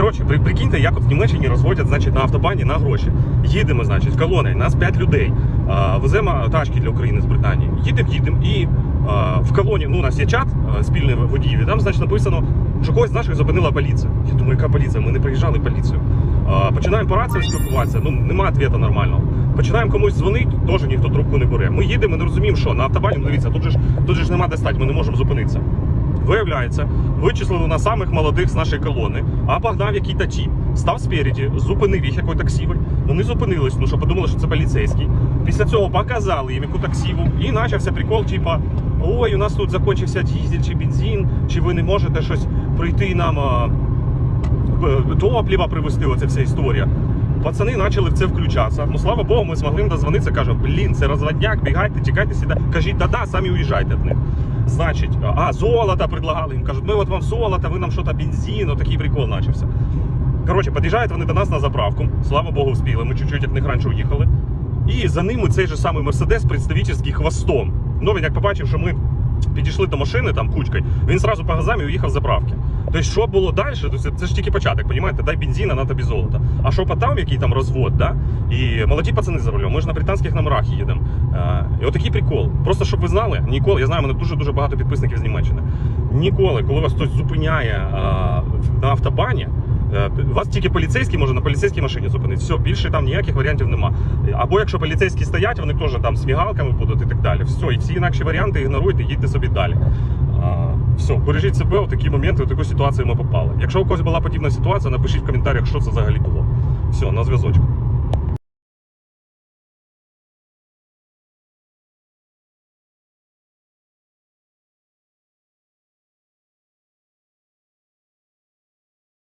Коротше, при, прикиньте, як от в Німеччині розводять значить, на автобані на гроші. Їдемо, значить, колоною, нас 5 людей. А, веземо тачки для України з Британії. Їдемо, їдемо, і а, в колоні, ну, у нас є чат спільний водіїв, і там, значить, написано, що когось з наших зупинила поліція. Я думаю, яка поліція? Ми не приїжджали поліцію. А, починаємо по раціям спілкуватися, ну нема відповіді нормального. Починаємо комусь дзвонити, теж ніхто трубку не бере. Ми їдемо, не розуміємо, що на автобані, ну, дивіться, тут же ж тут же ж нема де стати, ми не можемо зупинитися. Виявляється, вичислили на самих молодих з нашої колони, а погнав який то тіп, став спереді, зупинив їх який таксівий. Вони зупинились, ну що подумали, що це поліцейський. Після цього показали їм яку таксіву, і почався прикол, типа. Ой, у нас тут закінчився дізель чи бензин, чи ви не можете щось прийти нам а, е, привезти, оця вся історія. Пацани почали в це включатися. Ну слава Богу, ми змогли дозвонитися. Кажу, блін, це розводняк, бігайте, тікайте сюди. Кажіть, да-да, самі уїжджайте від них. Значить, а, золото предлагали їм. Кажуть, ми от вам золото, ви нам що то бензин, такий прикол почався. Коротше, під'їжджають вони до нас на заправку. Слава Богу, вспіли. Ми чуть-чуть від них раніше уїхали. І за ними цей же самий Мерседес представительський хвостом. Ну він як побачив, що ми підійшли до машини там кучкою, він зразу по газам і уїхав з заправки. Тобто, що було далі, то це, це ж тільки початок, розумієте? Дай бензина, на тобі золото. А що по там, який там розвод, да? І молоді пацани за рулем, ми ж на британських номерах їдемо. Е, і отакий прикол. Просто щоб ви знали, ніколи, я знаю, мене дуже-дуже багато підписників з Німеччини. Ніколи, коли вас хтось зупиняє е, на автобані, Вас тільки поліцейський може на поліцейській машині зупинити. Все, більше там ніяких варіантів нема. Або якщо поліцейські стоять, вони теж там з мігалками будуть і так далі. Все, і всі інакші варіанти ігноруйте, їдьте собі далі. Все, бережіть себе у такі моменти, у таку ситуацію ми попали. Якщо у когось була подібна ситуація, напишіть в коментарях, що це взагалі було. Все, на зв'язочку.